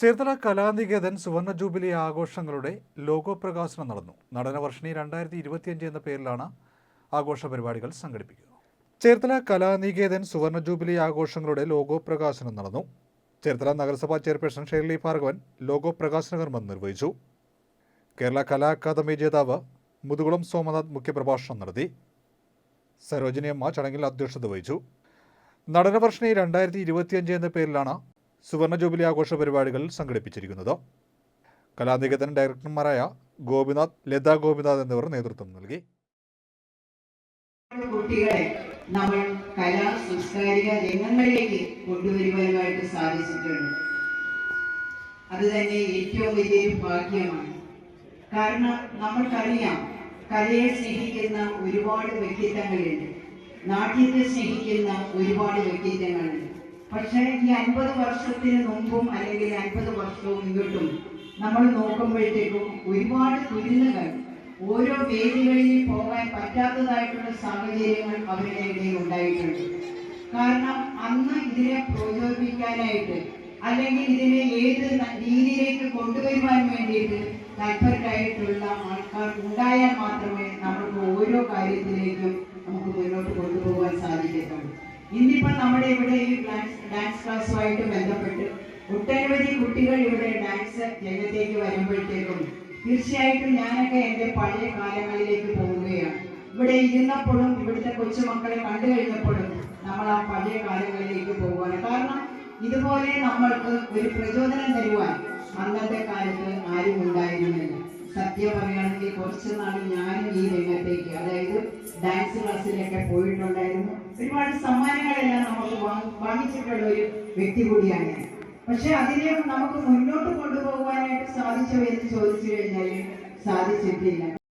ചേർത്തല കലാനികേതൻ സുവർണ ജൂബിലി ആഘോഷങ്ങളുടെ ലോഗോ പ്രകാശനം നടന്നു. നടനവർഷിണി രണ്ടായിരത്തി ഇരുപത്തിയഞ്ച് എന്ന പേരിലാണ് ആഘോഷ പരിപാടികൾ സംഘടിപ്പിക്കുന്നത്. ചേർത്തല കലാനികേതൻ സുവർണ ജൂബിലി ആഘോഷങ്ങളുടെ ലോഗോ പ്രകാശനം നടന്നു. ചേർത്തല നഗരസഭാ ചെയർപേഴ്സൺ ഷെർലി ഭാർഗവൻ ലോഗോ പ്രകാശന കർമ്മം നിർവഹിച്ചു. കേരള കലാ അക്കാദമി ജേതാവ് മുതുകുളം സോമനാഥ് മുഖ്യപ്രഭാഷണം നടത്തി. സരോജിനിയമ്മ ചടങ്ങിൽ അധ്യക്ഷത വഹിച്ചു. നടനവർഷിണി രണ്ടായിരത്തി ഇരുപത്തിയഞ്ച് എന്ന പേരിലാണ് സുവർണ ജൂബിലി ആഘോഷ പരിപാടികൾ സംഘടിപ്പിച്ചിരിക്കുന്നത്. കലാനികേതൻ ഡയറക്ടർമാരായ ഗോപിനാഥ് ലത ഗോപിനാഥ് എന്നിവർ നേതൃത്വം നൽകി. കുട്ടികളെ നമ്മൾ കലാ സാംസ്കാരിക രംഗങ്ങളിലേക്ക് കൊണ്ടുവരുവാനുമായിട്ട് സാധിച്ചിട്ടുണ്ട്. അത് തന്നെ ഏറ്റവും വലിയൊരു ഭാഗ്യമാണ്. കാരണം നമ്മൾക്കറിയാം കലയെ സ്നേഹിക്കുന്ന ഒരുപാട് വ്യക്തിത്വങ്ങളുണ്ട്. നാട്യത്തെ സ്നേഹിക്കുന്ന ഒരുപാട് വ്യക്തിത്വങ്ങളുണ്ട്. പക്ഷേ ഈ അൻപത് വർഷത്തിന് മുമ്പും അല്ലെങ്കിൽ അൻപത് വർഷവും ഇങ്ങോട്ടും നമ്മൾ നോക്കുമ്പോഴത്തേക്കും ഒരുപാട് തുരുന്നുകൾ ഓരോ വേദികളിൽ പോകാൻ പറ്റാത്തതായിട്ടുള്ള സാഹചര്യങ്ങൾ അവരുടെ ഇടയിൽ ഉണ്ടായിട്ടുണ്ട്. കാരണം അന്ന് ഇതിനെ പ്രചോദിപ്പിക്കാനായിട്ട് അല്ലെങ്കിൽ ഇതിനെ ഏത് രീതിയിലേക്ക് കൊണ്ടുവരുവാൻ വേണ്ടിയിട്ട് തൽപരരായിട്ടുള്ള ആൾക്കാർ ഉണ്ടായാൽ മാത്രമേ നമുക്ക് ഓരോ കാര്യത്തിലേക്കും ഇന്നിപ്പോൾ നമ്മുടെ ഇവിടെ ഈ ഡാൻസ് ക്ലാസ്സുമായിട്ട് ബന്ധപ്പെട്ട് ഒട്ടനവധി കുട്ടികൾ ഇവിടെ ഡാൻസ് രംഗത്തേക്ക് വരുമ്പോഴത്തേക്കും തീർച്ചയായിട്ടും ഞാനൊക്കെ എന്റെ പഴയ കാലങ്ങളിലേക്ക് പോവുകയാണ് ഇവിടെ ഇരുന്നപ്പോഴും ഇവിടുത്തെ കൊച്ചുമക്കളെ കണ്ടു കഴിഞ്ഞപ്പോഴും നമ്മൾ ആ പഴയ കാലങ്ങളിലേക്ക് പോവുകയാണ് കാരണം ഇതുപോലെ നമ്മൾക്ക് ഒരു പ്രചോദനം തരുവാൻ അന്നത്തെ കാലത്ത് ആരും ഉണ്ടായിരുന്നില്ല സത്യം കുറച്ച് നാൾ ഞാനും ഈ രംഗത്തേക്ക് അതായത് ഡാൻസ് ക്ലാസ്സിലൊക്കെ പോയിട്ടുണ്ടായിരുന്നു. ഒരുപാട് സമ്മാനങ്ങളെല്ലാം നമുക്ക് വാങ്ങി- വാങ്ങിച്ചിട്ടുള്ള ഒരു വ്യക്തി കൂടിയാണ് പക്ഷെ അതിനെ നമുക്ക് മുന്നോട്ട് കൊണ്ടുപോകാനായിട്ട് സാധിച്ചോ എന്ന് ചോദിച്ചു കഴിഞ്ഞാൽ സാധിച്ചിട്ടില്ല.